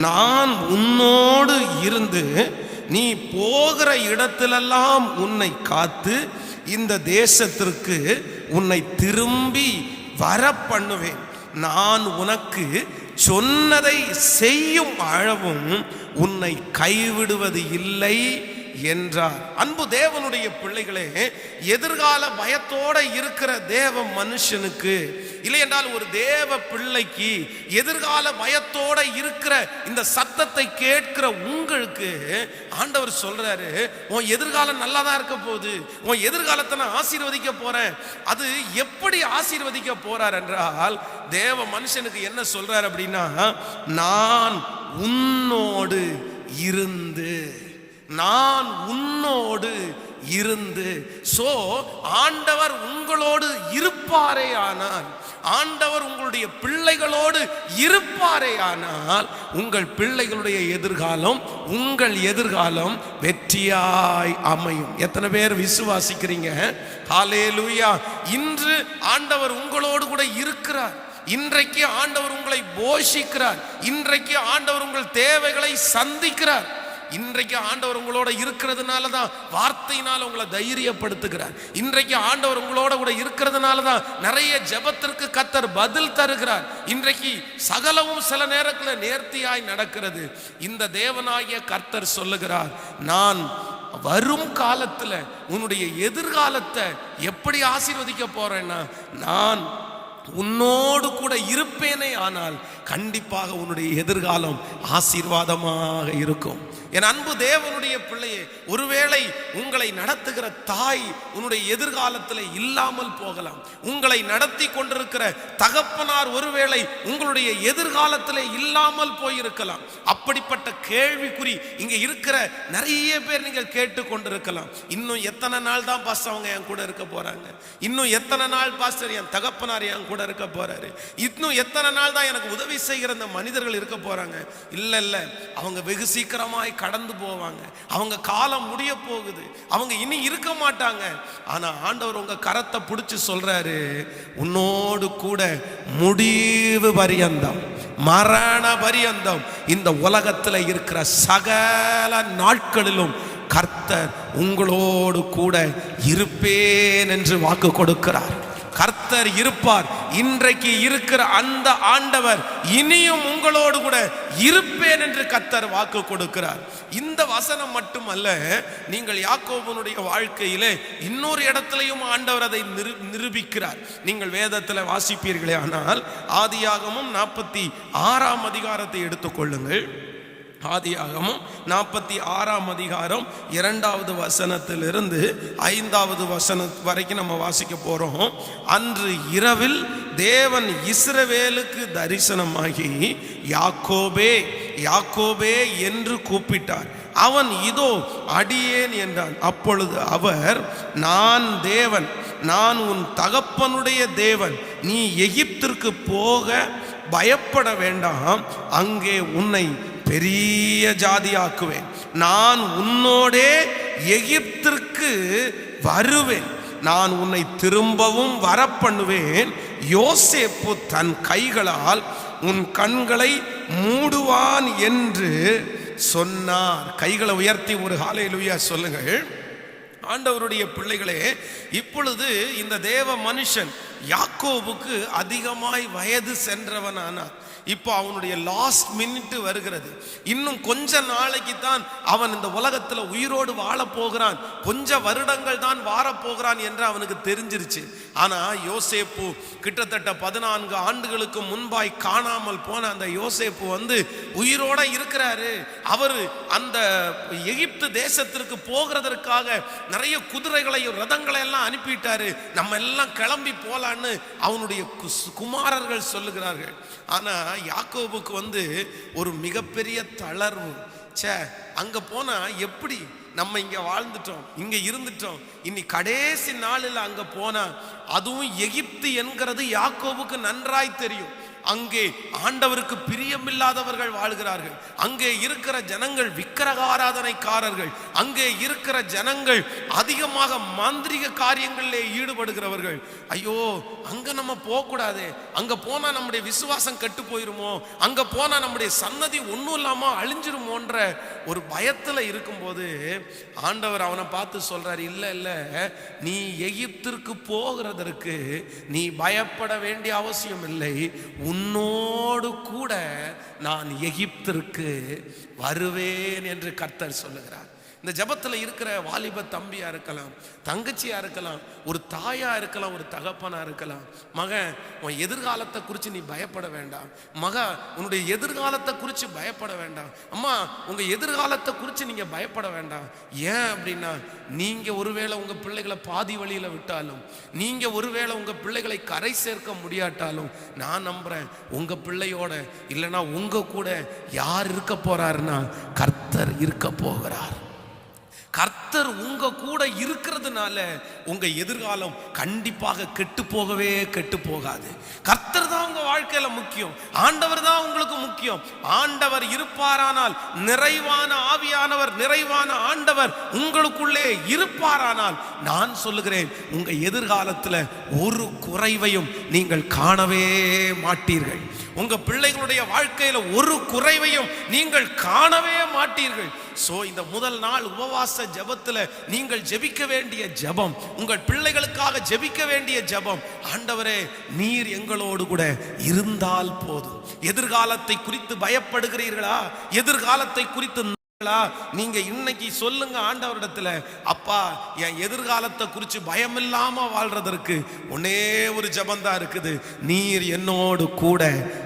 நான் உன்னோடு இருந்து நீ போகிற இடத்திலெல்லாம் உன்னை காத்து இந்த தேசத்திற்கு உன்னை திரும்பி வர பண்ணுவேன் நான் உனக்கு சொன்னதை செய்யும் அளவும் உன்னை கைவிடுவது இல்லை. என்றார். அன்பு தேவனுடைய பிள்ளைகளே எதிர்கால பயத்தோட இருக்கிற தேவ மனுஷனுக்கு இல்லை என்றால் ஒரு தேவ பிள்ளைக்கு எதிர்கால பயத்தோட இருக்கிற இந்த சத்தத்தை கேட்கிற உங்களுக்கு ஆண்டவர் சொல்றாரு உன் எதிர்காலம் நல்லா தான் இருக்க போகுது. உன் எதிர்காலத்தை நான் ஆசீர்வதிக்க போறேன். அது எப்படி ஆசீர்வதிக்க போறார் என்றால் தேவ மனுஷனுக்கு என்ன சொல்றாரு அப்படின்னா நான் உன்னோடு இருந்து நான் உன்னோடு இருந்து சோ ஆண்டவர் உங்களோடு இருப்பாரே ஆனால் ஆண்டவர் உங்களுடைய பிள்ளைகளோடு இருப்பாரே ஆனால் உங்கள் பிள்ளைகளுடைய எதிர்காலம் உங்கள் எதிர்காலம் வெற்றியாய் அமையும். எத்தனை பேர் விசுவாசிக்கிறீங்க? ஹalleluya. இன்று ஆண்டவர் உங்களோடு கூட இருக்கிறார். இன்றைக்கு ஆண்டவர் உங்களை போஷிக்கிறார். இன்றைக்கு ஆண்டவர் உங்கள் தேவைகளை சந்திக்கிறார். இன்றைக்கு ஆண்டவர் உங்களோட இருக்கிறதுனால தான் வார்த்தையினால் உங்களை தைரியப்படுத்துகிறார். இன்றைக்கு ஆண்டவர் உங்களோட கூட இருக்கிறதுனால தான் நிறைய ஜெபத்திற்கு கத்தர் பதில் தருகிறார். இன்றைக்கு சகலமும் சில நேரத்தில் நேர்த்தியாய் நடக்கிறது. இந்த தேவனாகிய கர்த்தர் சொல்லுகிறார் நான் வரும் காலத்தில் உன்னுடைய எதிர்காலத்தை எப்படி ஆசீர்வதிக்க போறேன்னா நான் உன்னோடு கூட இருப்பேனே ஆனால் கண்டிப்பாக உன்னுடைய எதிர்காலம் ஆசீர்வாதமாக இருக்கும். என் அன்பு தேவனுடைய பிள்ளையே ஒருவேளை உங்களை நடத்துகிற தாய் உன்னுடைய எதிர்காலத்தில் இல்லாமல் போகலாம். உங்களை நடத்தி கொண்டிருக்கிற தகப்பனார் ஒருவேளை உங்களுடைய எதிர்காலத்தில் இல்லாமல் போயிருக்கலாம். அப்படிப்பட்ட கேள்விக்குறி இங்கே இருக்கிற நிறைய பேர் நீங்கள் கேட்டு கொண்டிருக்கலாம் இன்னும் எத்தனை நாள் தான் பாஸ் அவங்க என் கூட இருக்க போறாங்க? இன்னும் எத்தனை நாள் பாஸ்டர் என் தகப்பனார் என் கூட இருக்க போறாரு? இன்னும் எத்தனை நாள் தான் எனக்கு உதவி செய்கிற இந்த மனிதர்கள் இருக்க போறாங்க? இல்லை இல்ல. அவங்க வெகு சீக்கிரமாய் கடந்து போவாங்க. அவங்க காலம் முடிய போகுது. அவங்க இனி இருக்க மாட்டாங்க. ஆனா ஆண்டவர் உங்க கரத்தை பிடிச்சு சொல்றாரு உன்னோடு கூட முடிவு பரியந்தம் மரண பரியந்தம் இந்த உலகத்தில் இருக்கிற சகல நாட்களிலும் கர்த்தர் உங்களோடு கூட இருப்பேன் என்று வாக்கு கொடுக்கிறார். கர்த்தர் இருப்பார். இன்றைக்கு இருக்கிற அந்த ஆண்டவர் இனியும் உங்களோடு கூட இருப்பேன் என்று கர்த்தர் வாக்கு கொடுக்கிறார். இந்த வசனம் மட்டுமல்ல நீங்கள் யாக்கோபனுடைய வாழ்க்கையிலே இன்னொரு இடத்துலையும் ஆண்டவர் அதை நிரு நிரூபிக்கிறார். நீங்கள் வேதத்தில் வாசிப்பீர்களே ஆனால் ஆதியாகமும் நாற்பத்தி ஆறாம் அதிகாரத்தை எடுத்துக்கொள்ளுங்கள் ஆதியாகமும் நாற்பத்தி ஆறாம் அதிகாரம் இரண்டாவது வசனத்திலிருந்து ஐந்தாவது வசனம் வரைக்கும் நம்ம வாசிக்க போகிறோம் அன்று இரவில் தேவன் இஸ்ரவேலுக்கு தரிசனமாகி யாக்கோபே யாக்கோபே என்று கூப்பிட்டார். அவன் இதோ அடியேன் என்றான். அப்பொழுது அவர் நான் தேவன் நான் உன் தகப்பனுடைய தேவன் நீ எகிப்திற்கு போக பயப்பட வேண்டாம். அங்கே உன்னை பெரிய ஜாதியாக்குவேன். நான் உன்னோடே எகிப்திற்கு வருவேன். நான் உன்னை திரும்பவும் வரப்பண்ணுவேன். யோசேப்பு தன் கைகளால் உன் கண்களை மூடுவான் என்று சொன்னார். கைகளை உயர்த்தி ஒரு ஹாலையிலுயா சொல்லுங்கள். ஆண்டவருடைய பிள்ளைகளே இப்பொழுது இந்த தேவ மனுஷன் யாக்கோவுக்கு அதிகமாய் வயது சென்றவனானார். இப்போ அவனுடைய லாஸ்ட் மினிட் வருகிறது. இன்னும் கொஞ்ச நாளைக்கு தான் அவன் இந்த உலகத்தில் உயிரோடு வாழ போகிறான். கொஞ்ச வருடங்கள் தான் வாரப்போகிறான் என்று அவனுக்கு தெரிஞ்சிருச்சு. ஆனா யோசேப்பு கிட்டத்தட்ட பதினான்கு ஆண்டுகளுக்கு முன்பாய் காணாமல் போன அந்த யோசேப்பு வந்து உயிரோட இருக்கிறாரு. அவர் அந்த எகிப்து தேசத்திற்கு போகிறதற்காக நிறைய குதிரைகளையும் ரதங்களை எல்லாம் அனுப்பிட்டாரு. நம்ம எல்லாம் கிளம்பி போலான்னு அவனுடைய குமாரர்கள் சொல்லுகிறார்கள். ஆனா யாக்கோபுக்கு வந்து ஒரு மிகப்பெரிய தளர்வு. ச்சே அங்க போனா எப்படி? நம்ம இங்க வாழ்ந்துட்டோம் இங்க இருந்துட்டோம். இனி கடைசி நாளில் அங்க போனா அதுவும் எகிப்து என்கிறது யாக்கோபுக்கு நன்றாய் தெரியும். அங்கே ஆண்டவருக்கு பிரியமில்லாதவர்கள் வாழ்கிறார்கள். அங்கே இருக்கிற ஜனங்கள் விக்கிரக ஆராதனைக்காரர்கள் அங்கே இருக்கிற ஜனங்கள் அதிகமாக மாந்திரிக காரியங்களிலே ஈடுபடுகிறவர்கள். ஐயோ அங்க நம்ம போகக்கூடாது. அங்க போனா நம்முடைய விசுவாசம் கெட்டு போயிருமோ? அங்க போனா நம்முடைய சன்னதி ஒன்றும் இல்லாம அழிஞ்சிருமோன்ற ஒரு பயத்துல இருக்கும்போது ஆண்டவர் அவனை பார்த்து சொல்றாரு இல்ல இல்ல. நீ எகிப்திற்கு போகிறதற்கு நீ பயப்பட வேண்டிய அவசியம் இல்லை உன்னோடு கூட நான் எகிப்திற்கு வருவேன் என்று கர்த்தர் சொல்லுகிறார். இந்த ஜபத்தில் இருக்கிற வாலிப தம்பியாக இருக்கலாம் தங்கச்சியாக இருக்கலாம் ஒரு தாயாக இருக்கலாம் ஒரு தகப்பனாக இருக்கலாம். மகன் உன் எதிர்காலத்தை குறித்து நீ பயப்பட வேண்டாம். மக உன்னுடைய எதிர்காலத்தை குறித்து பயப்பட வேண்டாம். அம்மா உங்கள் எதிர்காலத்தை குறித்து நீங்கள் பயப்பட வேண்டாம். ஏன் அப்படின்னா நீங்கள் ஒருவேளை உங்கள் பிள்ளைகளை பாதி வழியில் விட்டாலும் நீங்கள் ஒருவேளை உங்கள் பிள்ளைகளை கரை சேர்க்க முடியாட்டாலும் நான் நம்புறேன் உங்கள் பிள்ளையோட இல்லைன்னா உங்கள் கூட யார் இருக்க போகிறாருன்னா கர்த்தர் இருக்க போகிறார். கர்த்தர் உங்க கூட இருக்கிறதுனால உங்க எதிர்காலம் கண்டிப்பாக கெட்டு போகவே கெட்டு போகாது. கர்த்தர் தான் உங்க வாழ்க்கையில முக்கியம். ஆண்டவர் தான் உங்களுக்கு முக்கியம். ஆண்டவர் இருப்பாரானால் நிறைவான ஆவியானவர் நிறைவான ஆண்டவர் உங்களுக்குள்ளே இருப்பாரானால் நான் சொல்லுகிறேன் உங்கள் எதிர்காலத்தில் ஒரு குறைவையும் நீங்கள் காணவே மாட்டீர்கள். உங்கள் பிள்ளைகளுடைய வாழ்க்கையில ஒரு குறைவையும் நீங்கள் காணவே மாட்டீர்கள். ஸோ இந்த முதல் நாள் உபவாச ஜபத்தில் நீங்கள் ஜெபிக்க வேண்டிய ஜெபம் உங்கள் பிள்ளைகளுக்காக ஜெபிக்க வேண்டிய ஜெபம் ஆண்டவரே நீர் எங்களோடு கூட இருந்தால் போதும். எதிர்காலத்தை குறித்து பயப்படுகிறீர்களா? எதிர்காலத்தை குறித்து நீங்க இன்னைக்கு சொல்லுங்க ஆண்டவரிடத்துல அப்பா என் எதிர்காலத்தை குறித்து பயமில்லாம வாழ்றதற்கு ஒன்னே ஒரு ஜபந்தா இருக்குது. நீர் என்னோடு கூட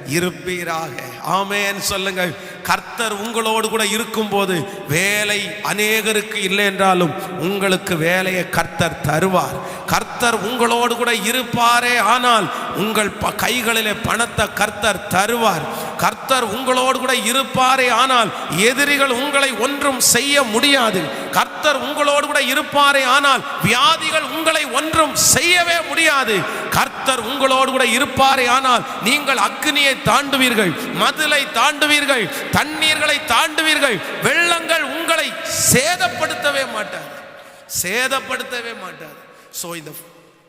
இருப்பீராக. ஆமேன்னு சொல்லுங்க கர்த்தர் உங்களோடு கூட இருக்கும்போது வேலை அநேகருக்கு இல்லை என்றாலும் உங்களுக்கு வேலையை கர்த்தர் தருவார். கர்த்தர் உங்களோடு கூட இருப்பாரே ஆனால் உங்கள் ப- கைகளிலே பணத்தை கர்த்தர் தருவார். கர்த்தர் உங்களோடு கூட இருப்பாரே ஆனால் எதிரிகள் உங்களை ஒன்றும் செய்ய முடியாது. கர்த்தர் உங்களோடு கூட இருப்பாரே ஆனால் வியாதிகள் உங்களை ஒன்றும் செய்யவே முடியாது. கர்த்தர் உங்களோடு கூட இருப்பாரே ஆனால் நீங்கள் அக்னியை தாண்டுவீர்கள் மதுளை தாண்டுவீர்கள் தண்ணீர்களை தாண்டுவீர்கள். வெள்ளங்கள் உங்களை சேதப்படுத்தவே மாட்டார் சேதப்படுத்தவே மாட்டார் ஸோ இந்த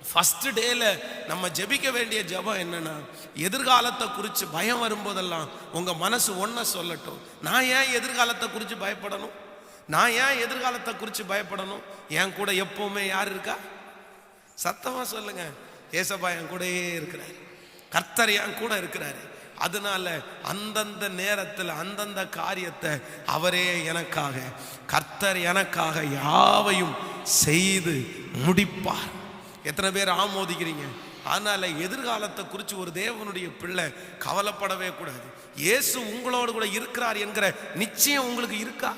ஃபர்ஸ்ட் டேல நம்ம ஜெபிக்க வேண்டிய ஜெபம் என்னன்னா எதிர்காலத்தை குறித்து பயம் வரும்போதெல்லாம் உங்க மனசு ஒன்றை சொல்லட்டும். நான் ஏன் எதிர்காலத்தை குறித்து பயப்படணும்? நான் ஏன் எதிர்காலத்தை குறித்து பயப்படணும்? என் கூட எப்பவுமே யார் இருக்கா? சத்தமாக சொல்லுங்க. ஏசப்பா என் கூடயே இருக்கிறார். கர்த்தர் என் கூட இருக்கிறாரு. அதனால அந்தந்த நேரத்தில் அந்தந்த காரியத்தை அவரே எனக்காக கர்த்தர் எனக்காக யாவையும் செய்து முடிப்பார். எத்தனை பேர் ஆமோதிக்கிறீங்க? அதனால எதிர்காலத்தை குறித்து ஒரு தேவனுடைய பிள்ளை கவலைப்படவே கூடாது. இயேசு உங்களோடு கூட இருக்கிறார் என்கிற நிச்சயம் உங்களுக்கு இருக்கா?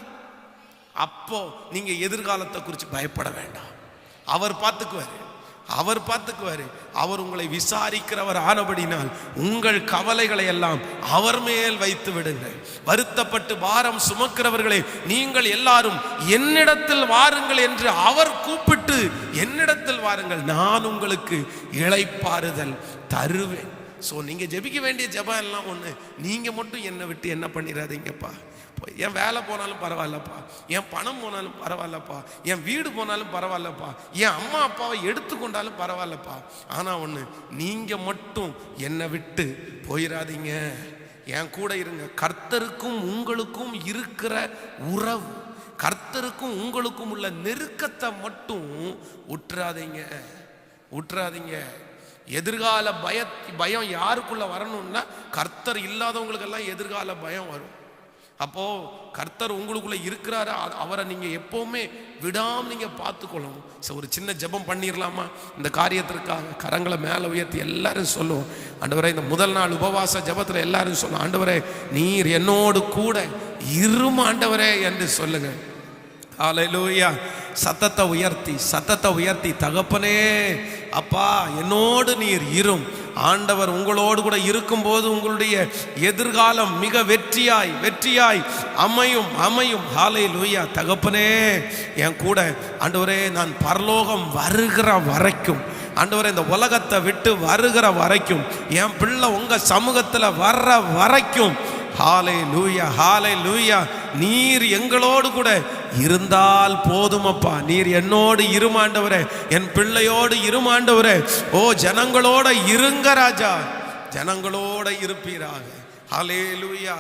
அப்போ நீங்க எதிர்காலத்தை குறித்து பயப்பட வேண்டாம். அவர் பார்த்துக்குவாரு. அவர் பார்த்துக்குவாரு. அவர் உங்களை விசாரிக்கிறவர் ஆனபடினால் உங்கள் கவலைகளை எல்லாம் அவர் மேல் வைத்து விடுங்கள். வருத்தப்பட்டு பாரம் சுமக்கிறவர்களே நீங்கள் எல்லாரும் என்னிடத்தில் வாருங்கள் என்று அவர் கூப்பிட்டு என்னிடத்தில் வாருங்கள். நான் உங்களுக்கு இழைப்பாறுதல் தருவேன். ஸோ நீங்கள் ஜெபிக்க வேண்டிய ஜபம் எல்லாம் ஒன்று நீங்கள் மட்டும் என்னை விட்டு என்ன பண்ணிடாதீங்கப்பா என் வேலை போனாலும் பரவாயில்லப்பா என் பணம் போனாலும் பரவாயில்லப்பா என் வீடு போனாலும் பரவாயில்லப்பா என் அம்மா அப்பாவை எடுத்துக்கொண்டாலும் பரவாயில்லப்பா. ஆனால் ஒன்று நீங்கள் மட்டும் என்னை விட்டு போயிடாதீங்க என் கூட இருங்க. கர்த்தருக்கும் உங்களுக்கும் இருக்கிற உறவு கர்த்தருக்கும் உங்களுக்கும் உள்ள நெருக்கத்தை மட்டும் உற்றாதீங்க. உற்றாதீங்க. எதிர்கால பய பயம் யாருக்குள்ளே வரணும்னா கர்த்தர் இல்லாதவங்களுக்கெல்லாம் எதிர்கால பயம் வரும். அப்போ கர்த்தர் உங்களுக்குள்ள இருக்கிறாரு. அவரை நீங்க எப்பவுமே விடாம நீங்க பார்த்துக்கொள்ளணும். சரி ஒரு சின்ன ஜெபம் பண்ணிடலாமா இந்த காரியத்திற்காக கரங்களை மேலே உயர்த்தி எல்லாரும் சொல்லுவோம். ஆண்டவரே இந்த முதல் நாள் உபவாச ஜெபத்துல எல்லாரும் சொல்லுவோம். ஆண்டவரே நீர் என்னோடு கூட இரும் ஆண்டவரே என்று சொல்லுங்க. ஆலையிலூயா சத்தத்தை உயர்த்தி சத்தத்தை உயர்த்தி தகப்பனே அப்பா என்னோடு நீர் இரும். ஆண்டவர் உங்களோடு கூட இருக்கும்போது உங்களுடைய எதிர்காலம் மிக வெற்றியாய் வெற்றியாய் அமையும் அமையும். ஹாலை லூயா தகப்பனே என் கூட ஆண்டவரே நான் பரலோகம் வருகிற வரைக்கும் ஆண்டவரே இந்த உலகத்தை விட்டு வருகிற வரைக்கும் என் பிள்ளை உங்கள் சமூகத்தில் வர்ற வரைக்கும் ஹாலை லூயா ஹாலை லூயா நீர் எங்களோடு கூட இருந்தால் போதுமப்பா. நீர் என்னோடு இருமாண்டவரே என் பிள்ளையோடு இருமாண்டவரே ஓ ஜனங்களோட இருங்க ராஜா. ஜனங்களோட இருப்பீராக. ஹாலே லூயா